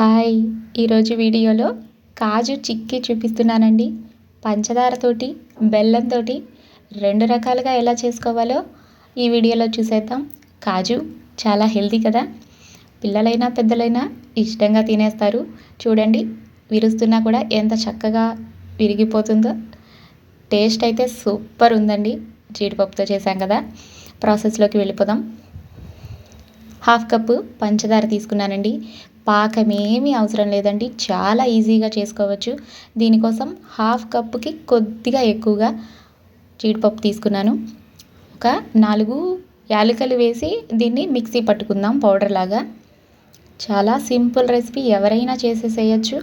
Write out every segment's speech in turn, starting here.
Hi. ఈరోజు వీడియోలో కాజు చిక్కీ చూపిస్తున్నానండి. పంచదారతోటి బెల్లంతో రెండు రకాలుగా ఎలా చేసుకోవాలో ఈ వీడియోలో చూసేద్దాం. కాజు చాలా హెల్తీ కదా. పిల్లలైనా పెద్దలైనా ఇష్టంగా తినేస్తారు. చూడండి విరుస్తున్నా కూడా ఎంత చక్కగా విరిగిపోతుందో. టేస్ట్ అయితే సూపర్ ఉందండి. జీడిపప్పుతో చేశాం కదా. ప్రాసెస్లోకి వెళ్ళిపోదాం. హాఫ్ కప్పు పంచదార తీసుకున్నానండి. పాకమేమీ అవసరం లేదండి. చాలా ఈజీగా చేసుకోవచ్చు. దీనికోసం హాఫ్ కప్పుకి కొద్దిగా ఎక్కువగా జీడిపప్పు తీసుకున్నాను. ఒక నాలుగు యాలకలు వేసి దీన్ని మిక్సీ పట్టుకుందాం పౌడర్ లాగా. చాలా సింపుల్ రెసిపీ ఎవరైనా చేసేసేయచ్చు.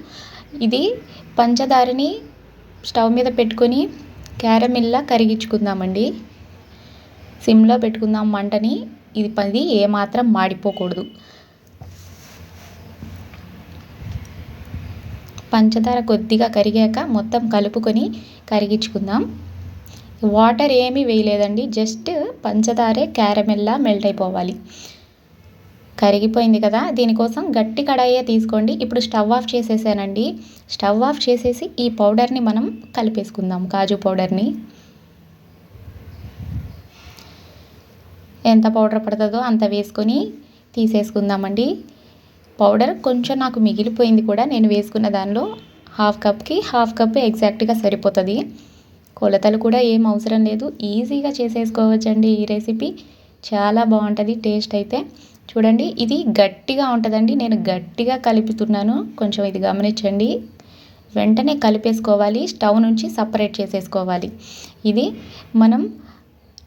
ఇది పంచదారని స్టవ్ మీద పెట్టుకొని క్యారమిల్లా కరిగించుకుందామండి. సిమ్లో పెట్టుకుందాం మంటని ఇది పది ఏమాత్రం మాడిపోకూడదు. పంచదార కొద్దిగా కరిగాక మొత్తం కలుపుకొని కరిగించుకుందాం. వాటర్ ఏమీ వేయలేదండి జస్ట్ పంచదారే క్యారమెల్లా మెల్ట్ అయిపోవాలి. కరిగిపోయింది కదా దీనికోసం గట్టి కడాయే తీసుకోండి. ఇప్పుడు స్టవ్ ఆఫ్ చేసేసానండి. స్టవ్ ఆఫ్ చేసేసి ఈ పౌడర్ని మనం కలిపేసుకుందాం కాజు పౌడర్ని. ఎంత పౌడర్ పడుతుందో అంత వేసుకొని తీసేసుకుందామండి. పౌడర్ కొంచెం నాకు మిగిలిపోయింది కూడా నేను వేసుకున్న దానిలో హాఫ్ కప్కి హాఫ్ కప్ ఎగ్జాక్ట్గా సరిపోతుంది. కొలతలు కూడా ఏం అవసరం లేదు. ఈజీగా చేసేసుకోవచ్చండి ఈ రెసిపీ. చాలా బాగుంటుంది టేస్ట్ అయితే. చూడండి ఇది గట్టిగా ఉంటుందండి. నేను గట్టిగా కలుపుతున్నాను. కొంచెం ఇది గమనించండి. వెంటనే కలిపేసుకోవాలి స్టవ్ నుంచి సపరేట్ చేసేసుకోవాలి. ఇది మనం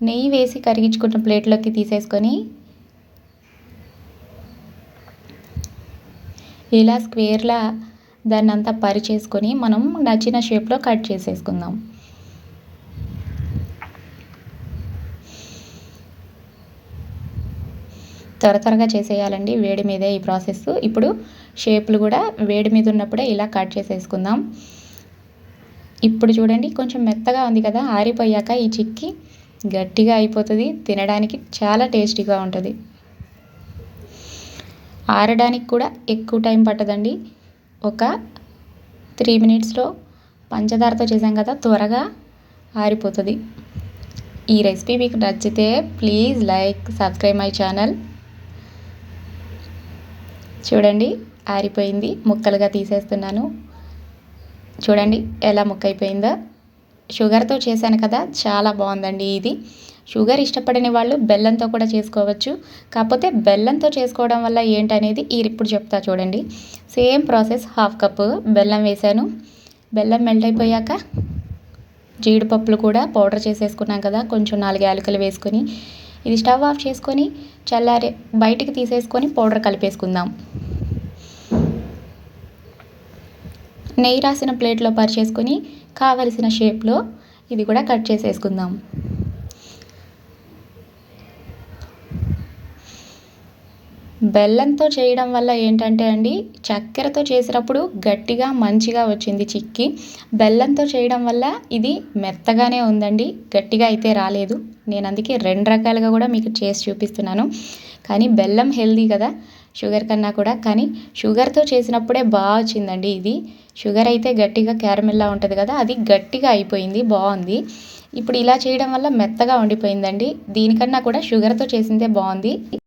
నెయ్యి వేసి కరిగించుకున్న ప్లేట్లోకి తీసేసుకొని ఇలా స్క్వేర్లా దాన్ని అంతా పరిచేసుకొని మనం నచ్చిన షేప్లో కట్ చేసేసుకుందాం. త్వర త్వరగా చేసేయాలండి వేడి మీదే ఈ ప్రాసెస్. ఇప్పుడు షేపులు కూడా వేడి మీద ఉన్నప్పుడే ఇలా కట్ చేసేసుకుందాం. ఇప్పుడు చూడండి కొంచెం మెత్తగా ఉంది కదా ఆరిపోయాక ఈ చిక్కి గట్టిగా అయిపోతుంది తినడానికి చాలా టేస్టీగా ఉంటుంది. ఆరడానికి కూడా ఎక్కువ టైం పట్టదండి. ఒక త్రీ మినిట్స్లో పంచదారతో చేసాం కదా త్వరగా ఆరిపోతుంది. ఈ రెసిపీ మీకు నచ్చితే please like subscribe my channel. చూడండి ఆరిపోయింది. ముక్కలుగా తీసేస్తున్నాను. చూడండి ఎలా ముక్క అయిపోయిందో షుగర్తో చేశాను కదా చాలా బాగుందండి ఇది. షుగర్ ఇష్టపడని వాళ్ళు బెల్లంతో కూడా చేసుకోవచ్చు. కాకపోతే బెల్లంతో చేసుకోవడం వల్ల ఏంటనేది ఇప్పుడు చెప్తా చూడండి. సేమ్ ప్రాసెస్ హాఫ్ కప్పు బెల్లం వేసాను బెల్లం మెల్ట్ అయిపోయాక జీడిపప్పులు కూడా పౌడర్ చేసేసుకున్నాం కదా కొంచెం నాలుగు యాలకులు వేసుకొని. ఇది స్టవ్ ఆఫ్ చేసుకొని చల్లారి బయటికి తీసేసుకొని పౌడర్ కలిపేసుకుందాం. నెయ్యి రాసిన ప్లేట్లో పరిచేసుకొని కావలసిన షేప్లో ఇది కూడా కట్ చేసేసుకుందాం. బెల్లంతో చేయడం వల్ల ఏంటంటే అండి చక్కెరతో చేసినప్పుడు గట్టిగా మంచిగా వచ్చింది చిక్కి. బెల్లంతో చేయడం వల్ల ఇది మెత్తగానే ఉందండి గట్టిగా అయితే రాలేదు. నేను అందుకే రెండు రకాలుగా కూడా మీకు చేసి చూపిస్తున్నాను. కానీ బెల్లం హెల్దీ కదా షుగర్ కన్నా కూడా. కానీ షుగర్తో చేసినప్పుడే బాగా వచ్చిందండి ఇది. షుగర్ అయితే గట్టిగా క్యారమెల్లా ఉంటుంది కదా అది గట్టిగా అయిపోయింది బాగుంది. ఇప్పుడు ఇలా చేయడం వల్ల మెత్తగా ఉండిపోయిందండి. దీనికన్నా కూడా షుగర్తో చేసిందే బాగుంది.